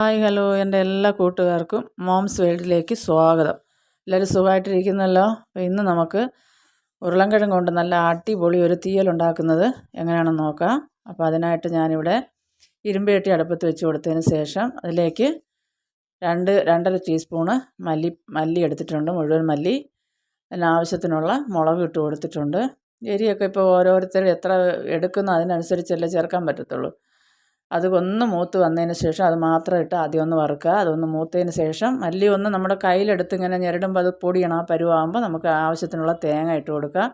Hi hello എന്റെ എല്ലാ കൂട്ടുകാർക്കും മോംസ് വേൾഡിലേക്ക് സ്വാഗതം. എല്ലാവരും സുഖമായിട്ടിരിക്കുന്നല്ലോ? അപ്പോൾ ഇന്ന് നമുക്ക് ഉരുളൻകിഴങ്ങ് കൊണ്ട് നല്ല അടിപൊളി ഒരു തീയൽ ഉണ്ടാക്കുന്നത് എങ്ങനെയാണെന്ന് നോക്കാം. അപ്പോൾ അതിനായിട്ട് ഞാനിവിടെ ഇരുമ്പേട്ടി അടുപ്പത്ത് വെച്ച് കൊടുത്തതിന് ശേഷം അതിലേക്ക് രണ്ട് രണ്ടര ടീസ്പൂണ് മല്ലി മല്ലി എടുത്തിട്ടുണ്ട്. മുഴുവൻ മല്ലി അതിനാവശ്യത്തിനുള്ള മുളക് ഇട്ട് കൊടുത്തിട്ടുണ്ട്. എരിയൊക്കെ ഇപ്പോൾ ഓരോരുത്തർ എത്ര എടുക്കുന്നോ അതിനനുസരിച്ചല്ലേ ചേർക്കാൻ പറ്റത്തുള്ളൂ. അത് ഒന്ന് മൂത്ത് വന്നതിന് ശേഷം അത് മാത്രം ഇട്ട് ആദ്യം ഒന്ന് വറുക്കുക. അതൊന്ന് മൂത്തതിന് ശേഷം മല്ലി ഒന്ന് നമ്മുടെ കയ്യിലെടുത്ത് ഇങ്ങനെ ഞെരടുമ്പോൾ അത് പൊടിയണം. ആ പരുവാകുമ്പോൾ നമുക്ക് ആവശ്യത്തിനുള്ള തേങ്ങ ഇട്ട് കൊടുക്കുക.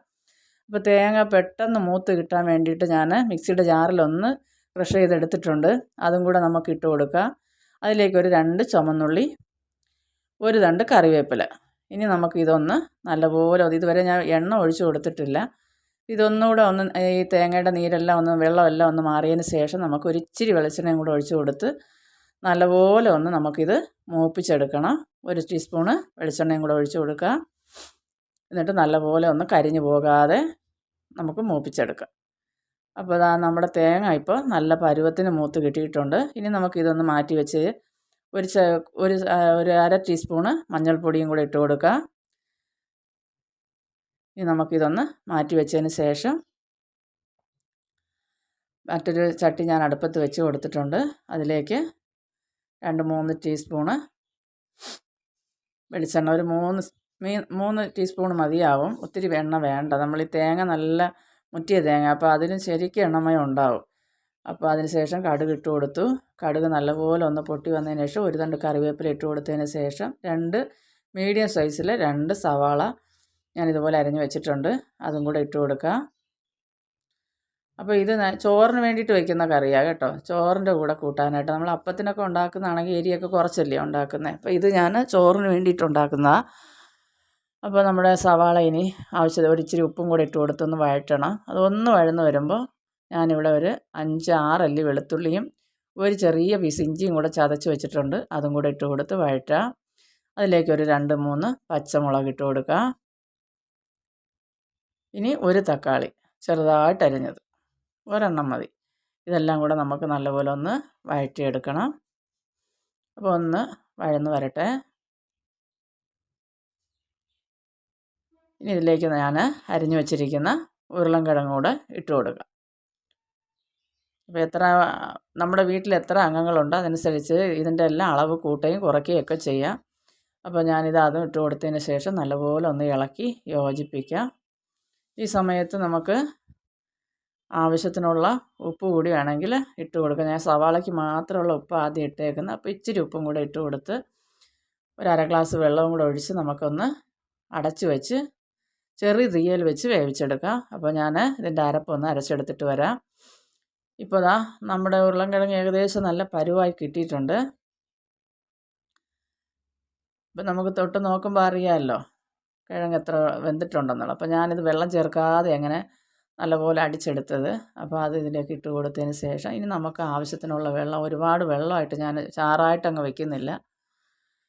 അപ്പോൾ തേങ്ങ പെട്ടെന്ന് മൂത്ത് കിട്ടാൻ വേണ്ടിയിട്ട് ഞാൻ മിക്സിയുടെ ജാറിലൊന്ന് ക്രഷ് ചെയ്തെടുത്തിട്ടുണ്ട്. അതും കൂടെ നമുക്ക് ഇട്ട് കൊടുക്കുക. അതിലേക്ക് ഒരു രണ്ട് ചുമന്നുള്ളി ഒരു രണ്ട് കറിവേപ്പില. ഇനി നമുക്ക് ഇതൊന്ന് നല്ലപോലെ ഇതുവരെ ഞാൻ എണ്ണ ഒഴിച്ചു കൊടുത്തിട്ടില്ല. ഇതൊന്നുകൂടെ ഒന്ന് ഈ തേങ്ങയുടെ നീരെല്ലാം ഒന്ന് വെള്ളമെല്ലാം ഒന്ന് മാറിയതിന് ശേഷം നമുക്ക് ഒരിച്ചിരി വെളിച്ചെണ്ണയും കൂടെ ഒഴിച്ചു കൊടുത്ത് നല്ലപോലെ ഒന്ന് നമുക്കിത് മൂപ്പിച്ചെടുക്കണം. ഒരു ടീസ്പൂണ് വെളിച്ചെണ്ണയും കൂടെ ഒഴിച്ചു കൊടുക്കുക. എന്നിട്ട് നല്ലപോലെ ഒന്ന് കരിഞ്ഞു പോകാതെ നമുക്ക് മൂപ്പിച്ചെടുക്കാം. അപ്പോൾ ഇതാ നമ്മുടെ തേങ്ങ ഇപ്പോൾ നല്ല പരുവത്തിന് മൂത്ത് കിട്ടിയിട്ടുണ്ട്. ഇനി നമുക്കിതൊന്ന് മാറ്റി വെച്ച് ഒരു ഒരു ഒരു അര ടീസ്പൂണ് മഞ്ഞൾപ്പൊടിയും കൂടെ ഇട്ട് കൊടുക്കുക ഇനി നമുക്കിതൊന്ന് മാറ്റി വെച്ചതിന് ശേഷം മറ്റൊരു ചട്ടി ഞാൻ അടുപ്പത്ത് വെച്ച് കൊടുത്തിട്ടുണ്ട്. അതിലേക്ക് രണ്ട് മൂന്ന് ടീസ്പൂണ് വെളിച്ചെണ്ണ. ഒരു മൂന്ന് മീ മൂന്ന് ടീസ്പൂൺ മതിയാവും. ഒത്തിരി എണ്ണ വേണ്ട. നമ്മൾ ഈ തേങ്ങ നല്ല മുറ്റിയ തേങ്ങ. അപ്പോൾ അതിന് ശരിക്കും എണ്ണമയം ഉണ്ടാവും. അപ്പോൾ അതിന് ശേഷം കടുക് ഇട്ട് കൊടുത്തു. കടുക് നല്ലപോലെ ഒന്ന് പൊട്ടി വന്നതിന് ശേഷം ഒരു തണ്ട് കറിവേപ്പില ഇട്ട് കൊടുത്തതിന് ശേഷം രണ്ട് മീഡിയം സൈസിൽ രണ്ട് സവാള ഞാൻ ഇതുപോലെ അരിഞ്ഞ് വെച്ചിട്ടുണ്ട്. അതും കൂടെ ഇട്ട് കൊടുക്കുക അപ്പോൾ ഇത് ചോറിന് വേണ്ടിയിട്ട് വയ്ക്കുന്ന കറിയാണ് കേട്ടോ. ചോറിന്റെ കൂടെ കൂട്ടാനായിട്ട്. നമ്മൾ അപ്പത്തിനൊക്കെ ഉണ്ടാക്കുന്നതാണെങ്കിൽ എരിയൊക്കെ കുറച്ചല്ലേ ഉണ്ടാക്കുന്നത് അപ്പോൾ ഇത് ഞാൻ ചോറിന് വേണ്ടിയിട്ട് ഉണ്ടാക്കുന്നതാണ് അപ്പോൾ നമ്മുടെ സവാള ഇനി ആവശ്യത്തിന് ഒരു ഇച്ചിരി ഉപ്പും കൂടെ ഇട്ട് കൊടുത്തൊന്ന് വഴറ്റണം. അതൊന്ന് വഴന്ന് വരുമ്പോൾ ഞാനിവിടെ ഒരു അഞ്ച് ആറല്ലി വെളുത്തുള്ളിയും ഒരു ചെറിയ പീസ് ഇഞ്ചിയും കൂടെ ചതച്ച് വെച്ചിട്ടുണ്ട്. അതും കൂടെ ഇട്ട് കൊടുത്ത് വഴറ്റുക അതിലേക്ക് ഒരു രണ്ട് മൂന്ന് പച്ചമുളക് ഇട്ട് കൊടുക്കുക ഇനി ഒരു തക്കാളി ചെറുതായിട്ട് അരിഞ്ഞത്. ഒരെണ്ണം മതി. ഇതെല്ലാം കൂടെ നമുക്ക് നല്ലപോലെ ഒന്ന് വഴറ്റിയെടുക്കണം. അപ്പോൾ ഒന്ന് വഴന്ന് വരട്ടെ. ഇനി ഇതിലേക്ക് ഞാൻ അരിഞ്ഞു വച്ചിരിക്കുന്ന ഉരുളൻകിഴങ്ങ് കൂടെ ഇട്ട് കൊടുക്കാം. അപ്പോൾ എത്ര നമ്മുടെ വീട്ടിൽ എത്ര അംഗങ്ങളുണ്ട് അതനുസരിച്ച് ഇതിന്റെ എല്ലാം അളവ് കൂട്ടുകയും കുറയ്ക്കുകയും ഒക്കെ ചെയ്യാം. അപ്പോൾ ഞാനിത് അതും ഇട്ട് കൊടുത്തതിന് ശേഷം നല്ലപോലെ ഒന്ന് ഇളക്കി യോജിപ്പിക്കാം. ഈ സമയത്ത് നമുക്ക് ആവശ്യത്തിനുള്ള ഉപ്പ് കൂടി വേണമെങ്കിൽ ഇട്ട് കൊടുക്കാം. ഞാൻ സവാളയ്ക്ക് മാത്രമുള്ള ഉപ്പ് ആദ്യം ഇട്ടേക്കുന്നത് അപ്പോൾ ഇച്ചിരി ഉപ്പും കൂടെ ഇട്ട് കൊടുത്ത് ഒരു അര ഗ്ലാസ് വെള്ളവും കൂടെ ഒഴിച്ച് നമുക്കൊന്ന് അടച്ച് വെച്ച് ചെറിയ തീയൽ വെച്ച് വേവിച്ചെടുക്കാം. അപ്പോൾ ഞാൻ ഇതിന്റെ അരപ്പൊന്ന് അരച്ചെടുത്തിട്ട് വരാം. ഇപ്പോൾ ദാ നമ്മുടെ ഉരുളൻകിഴങ്ങ് ഏകദേശം നല്ല പരുവായി കിട്ടിയിട്ടുണ്ട്. ഇപ്പം നമുക്ക് തൊട്ട് നോക്കുമ്പോൾ അറിയാമല്ലോ കിഴങ്ങ് എത്ര വെന്തിട്ടുണ്ടെന്നുള്ളത്. അപ്പോൾ ഞാനിത് വെള്ളം ചേർക്കാതെ അങ്ങനെ നല്ലപോലെ അടിച്ചെടുത്തത്. അപ്പോൾ അത് ഇതിലേക്ക് ഇട്ട് കൊടുത്തതിന് ശേഷം ഇനി നമുക്ക് ആവശ്യത്തിനുള്ള വെള്ളം ഒരുപാട് വെള്ളമായിട്ട് ഞാൻ ചാറായിട്ട് അങ്ങ് വയ്ക്കുന്നില്ല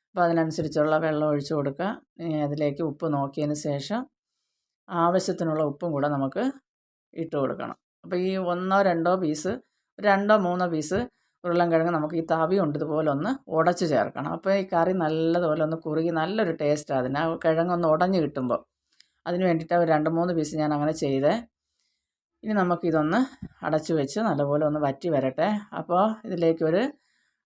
അപ്പോൾ അതിനനുസരിച്ചുള്ള വെള്ളം ഒഴിച്ചു കൊടുക്കുക. അതിലേക്ക് ഉപ്പ് നോക്കിയതിന് ശേഷം ആവശ്യത്തിനുള്ള ഉപ്പും കൂടെ നമുക്ക് ഇട്ട് കൊടുക്കണം. അപ്പോൾ ഈ ഒന്നോ രണ്ടോ പീസ് രണ്ടോ മൂന്നോ പീസ് ഉരുളൻകിഴങ്ങ് നമുക്ക് ഈ തവി കൊണ്ട് ഇതുപോലെ ഒന്ന് ഉടച്ച് ചേർക്കണം. അപ്പോൾ ഈ കറി നല്ലതുപോലെ ഒന്ന് കുറുകി നല്ലൊരു ടേസ്റ്റാണ് അതിന്. ആ കിഴങ്ങൊന്ന് ഉടഞ്ഞ് കിട്ടുമ്പോൾ അതിന് വേണ്ടിയിട്ട് ഒരു രണ്ട് മൂന്ന് പീസ് ഞാൻ അങ്ങനെ ചെയ്തേ. ഇനി നമുക്കിതൊന്ന് അടച്ചു വെച്ച് നല്ലപോലെ ഒന്ന് വറ്റി വരട്ടെ. അപ്പോൾ ഇതിലേക്ക് ഒരു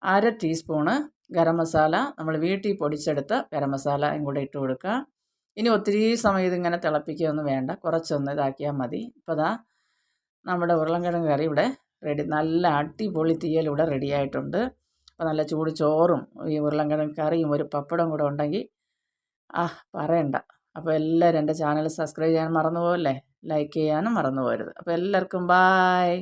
അര ടീസ്പൂണ് ഗരം മസാല നമ്മൾ വീട്ടിൽ പൊടിച്ചെടുത്ത ഗരം മസാലയും കൂടെ ഇട്ട് കൊടുക്കുക. ഇനി ഒത്തിരി സമയം ഇതിങ്ങനെ തിളപ്പിക്കുകയൊന്നും വേണ്ട. കുറച്ചൊന്ന് ഇതാക്കിയാൽ മതി. ഇപ്പോൾ ദാ നമ്മുടെ ഉരുളൻകിഴങ്ങ് കറി ഇവിടെ റെഡി. നല്ല അടിപൊളി തീയൽ ഇവിടെ റെഡി ആയിട്ടുണ്ട്. അപ്പോൾ നല്ല ചൂട് ചോറും ഈ ഉരുളൻകിഴങ്ങ് കറിയും ഒരു പപ്പടം കൂടെ ഉണ്ടെങ്കിൽ ആ പറയണ്ട. അപ്പോൾ എല്ലാവരും എന്റെ ചാനൽ സബ്സ്ക്രൈബ് ചെയ്യാൻ മറന്നു പോകല്ലേ ലൈക്ക് ചെയ്യാനും മറന്നു പോകരുത് അപ്പോൾ എല്ലാവർക്കും ബായ്